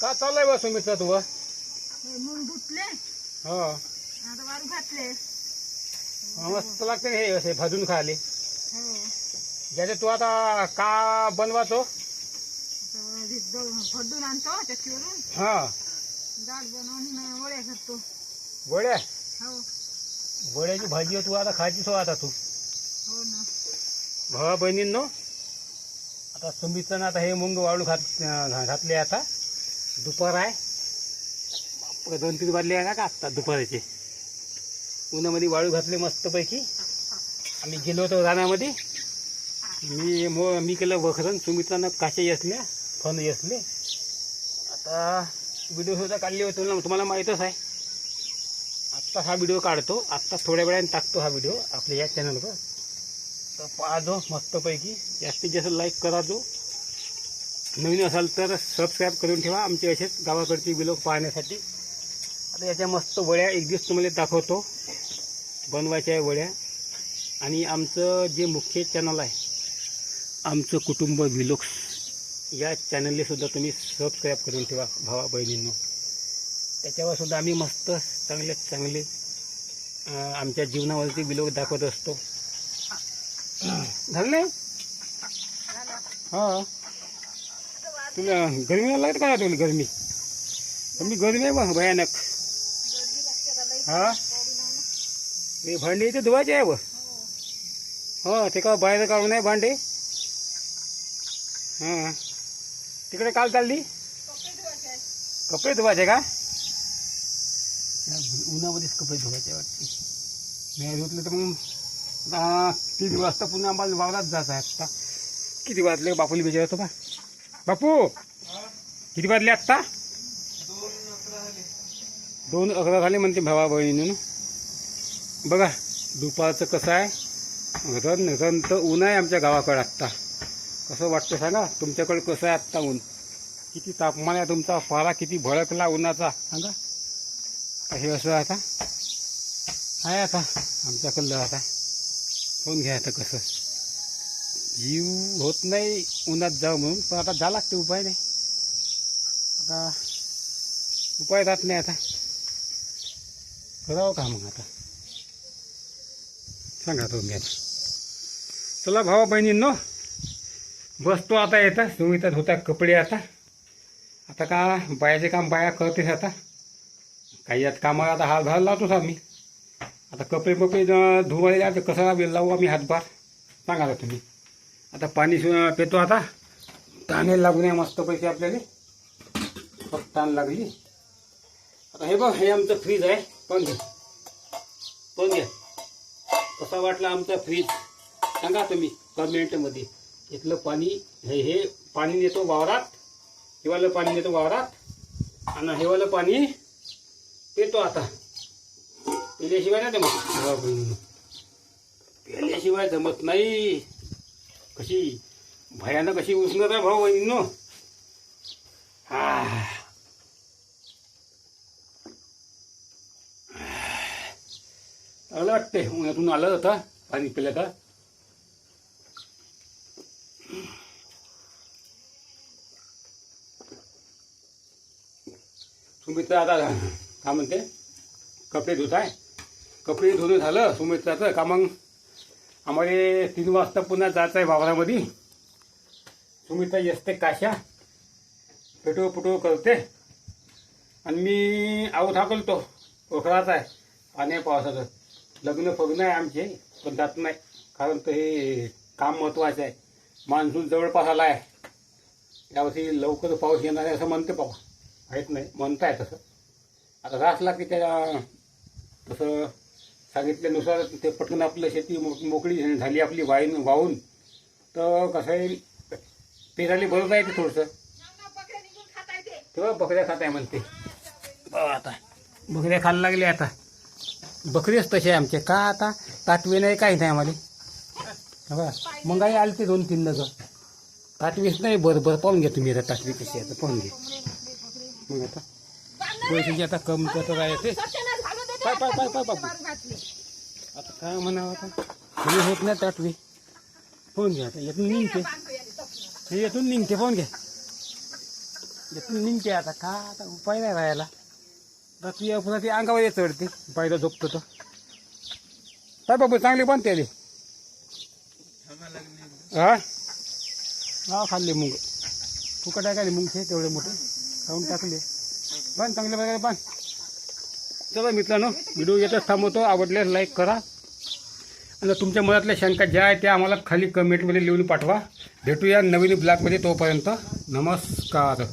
का चाललंय बा सुमित्रा तू? हे? मूग धुतले हो. आता वाळू घातले. मस्त लागते हे असे भाजून खायले. हो. ज्याचे तू आता का हे द- भरडून आणतो हा. बनवून वड्या करतो. वड्या? हो. वड्याची भाजी तू आता खायची सो आता तू. हो ना. भावा बहिणींनो आता सुमित्रानं आता हे मुंग वाळू घात घातले आता. दुपार आहे? दोन तीन वाजले आहे ना का आत्ता दुपाराचे? उन्हामध्ये वाळू घातले मस्तपैकी. आम्ही गेलो होतो रानामध्ये. मी मो मी केलं वखरण सुमित्रानं काशे असल्या फन असले आता व्हिडिओ सुद्धा काढले होते ना तुम्हाला माहीतच आहे. आत्ता हा व्हिडिओ काढतो. आत्ता थोड्या वेळाने टाकतो हा व्हिडिओ आपल्या या चॅनलवर तर पाहतो मस्तपैकी. जास्तीत जास्त लाईक करा जो. नवीन असाल तर सबस्क्राईब करून ठेवा. आमचे असेच गावाकडचे विलोक पाहण्यासाठी. आता याच्या मस्त वड्या एक दिवस तुम्हाला दाखवतो. बनवायच्या आहे वड्या आणि आमचं जे मुख्य चॅनल आहे आमचं कुटुंब विलोक्स या चॅनलला सुद्धा तुम्ही सबस्क्राईब करून ठेवा भावा बहिणींनो. त्याच्यावर सुद्धा आम्ही मस्त चांगले चांगले आमच्या जीवनावरती विलोक दाखवत असतो. झालं. हा. तुला गरमी लागत का तुला गरमी? मी गरमी आहे बा भयानक. हा? ते भांडे इथे धुवायचे आहे ब हो ते का बाहेर काढून आहे भांडे? हां. तिकडे काल चालली? कपडे धुवायचे का? उन्हामध्येच कपडे धुवायचे वाटते. नाही धुतले तर मग आता तीन वाजता पुन्हा आम्हाला वावरात जायचं आहे आत्ता किती वाजले बापूला विचारतो बा? बापू किती वाजले आत्ता? दोन अकरा झाले. म्हणते भावा बहिणीनं. बघा दुपारचं कसं आहे? रन रन तर ऊन आहे आमच्या गावाकडे आत्ता. कसं वाटतं सांगा? तुमच्याकडे कसं आहे आत्ता ऊन? किती तापमान आहे तुमचा? फारा किती भडकला उन्हाचा? सांगा. हे असं आता? आहे आता? आमच्याकडलं आता? फोन घ्या आता कसं. जीव होत नाही उन्हात जाऊ म्हणून. पण आता जा लागते उपाय नाही. आता उपाय राहत नाही आता. करावं का मग आता? सांगा तुम्ही आता. चला भावा बहिणींनो बसतो आता येतात सुमितात होता कपडे आता. आता का बायाचे काम बाया करतेच आता. काही आता कामाला आता हात लावतोच आम्ही. आता कपडे बपडे धुवायला तर कसा लावू आम्ही हातभार? सांगा तुम्ही. आता पाणी पितो आता. ताणे लागू नये मस्तपैकी आपल्याला. खूप ताण लागली. आता हे बघ हे आमचं फ्रीज आहे. पण घे. पण घ्या कसा वाटला आमचा फ्रीज सांगा तुम्ही कमेंटमध्ये इथलं पाणी हे हे पाणी नेतो वावरात. हेवालं पाणी नेतो वावरात. आणि हेवालं पाणी पितो आता. पिल्याशिवाय नाही जमत. पिल्याशिवाय जमत नाही. कशी भयानक अशी उष्णता भाऊ बहिणीनो हा. वाटते उन्हातून आलं आता. पाणी पिलं का? सुमित्रा आता काय म्हणते? कपडे धुत आहे कपडे धुणं झालं. सुमित्राचं का मग आम्हाला तीन वाजता पुन्हा जायचं आहे वावरामध्ये. सुमित्रा असते काशा. पेटो पुटो करते. आणि मी आऊ हाकलतो पोखराचा आहे. पाण्या पावसाचं. लग्न फग्न आहे आमचे पण जात नाही. कारण तर हे काम महत्त्वाचं आहे. मान्सून जवळपास आला आहे. त्यावर्षी लवकर पाऊस येणार आहे असं म्हणते पाऊस माहीत नाही. म्हणताय तसं. आता रास लागते त्या तसं सांगितल्यानुसार ते पटकन आपलं शेती मोकळी झाली आपली वाईन वाहून. तर कसं आहे पेराले बरं आहे ते थोडंसं? तेव्हा बकऱ्या खात आहे म्हणते. आता बकऱ्या खायला लागल्या आता. बकरीच तसे आहे आमचे. का आता? ताटवे नाही काही नाही आम्हाला. बघा मग आई आली ते दोन तीन नग ताटवीच नाही बरं बरं पाहून घ्या तुम्ही आता ताटवी कशी आहे आता पाहून घे मग आता पैशाची आता कमतरता राहते पाय पाय पाय पाय बाबू. आता काय म्हणावं आता? हे होत नाही ताटवी. पाहून घ्या आता. यातून निघते. हे यातून निघते. पाहून घ्या. यातून निघते आता. का आता उपाय नाही राहायला आता ती पुन्हा ती अंगावर येत चढते पाहिलं झोपतो तर काय बाबू चांगली बनते आली. हा? हा खाल्ले मुंग. फुकट टाकाले मुंगचे तेवढे मोठे. खाऊन टाकले. पण चांगले प्रकारे पण चला मित्रांनो व्हिडिओ येतच थांबवतो. आवडल्यास लाईक करा. आणि तुमच्या मनातल्या शंका ज्या आहेत त्या आम्हाला खाली कमेंटमध्ये लिहून पाठवा. भेटूया नवीन ब्लॉगमध्ये तोपर्यंत. नमस्कार.